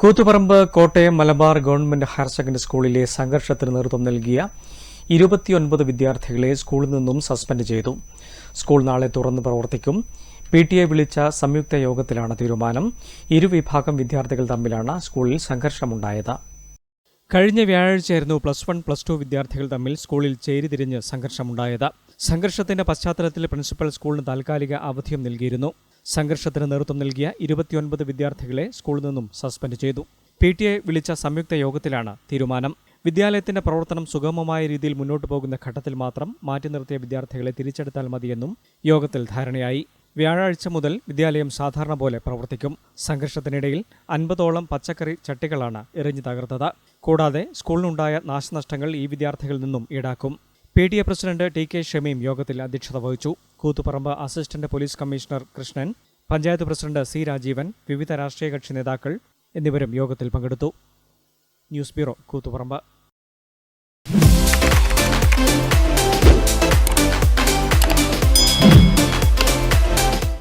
Koothuparamba Kottayam Malabar government higher secondary സ്കൂളിലെ സംഘർഷത്തിന് നേതൃത്വം നൽകിയ ഇരുപത്തിയൊൻപത് വിദ്യാർത്ഥികളെ സ്കൂളിൽ നിന്നും സസ്പെൻഡ് ചെയ്തു. സ്കൂൾ നാളെ തുറന്ന് പ്രവർത്തിക്കും. പി ടി എ വിളിച്ച സംയുക്ത യോഗത്തിലാണ് തീരുമാനം. ഇരുവിഭാഗം വിദ്യാർത്ഥികൾ തമ്മിലാണ് സ്കൂളിൽ സംഘർഷമുണ്ടായത്. കഴിഞ്ഞ വ്യാഴാഴ്ചയായിരുന്നു പ്ലസ് വൺ പ്ലസ് ടു വിദ്യാർത്ഥികൾ തമ്മിൽ സ്കൂളിൽ ചേരിതിരിഞ്ഞ് സംഘർഷമുണ്ടായത്. സംഘർഷത്തിന്റെ പശ്ചാത്തലത്തിൽ പ്രിൻസിപ്പൽ സ്കൂളിന് താൽക്കാലിക അവധിയും നൽകിയിരുന്നു. സംഘർഷത്തിന് നേതൃത്വം നൽകിയ ഇരുപത്തിയൊൻപത് വിദ്യാർത്ഥികളെ സ്കൂളിൽ നിന്നും സസ്പെൻഡ് ചെയ്തു. പി ടി എ വിളിച്ച സംയുക്ത യോഗത്തിലാണ് തീരുമാനം. വിദ്യാലയത്തിന്റെ പ്രവർത്തനം സുഗമമായ രീതിയിൽ മുന്നോട്ടു പോകുന്ന ഘട്ടത്തിൽ മാത്രം മാറ്റി നിർത്തിയ വിദ്യാർത്ഥികളെ തിരിച്ചെടുത്താൽ മതിയെന്നും യോഗത്തിൽ ധാരണയായി. വ്യാഴാഴ്ച മുതൽ വിദ്യാലയം സാധാരണ പോലെ പ്രവർത്തിക്കും. സംഘർഷത്തിനിടയിൽ അൻപതോളം പച്ചക്കറി ചട്ടികളാണ് എറിഞ്ഞു തകർത്തത്. കൂടാതെ സ്കൂളിനുണ്ടായ നാശനഷ്ടങ്ങൾ ഈ വിദ്യാർത്ഥികളിൽ നിന്നും ഈടാക്കും. P T A president T K Shameem യോഗത്തിൽ അധ്യക്ഷത വഹിച്ചു. Koothuparamba assistant police commissioner Krishnan panchayat president C Rajeevan വിവിധ രാഷ്ട്രീയ കക്ഷി നേതാക്കൾ എന്നിവരും യോഗത്തിൽ പങ്കെടുത്തു. News bureau Koothuparamba.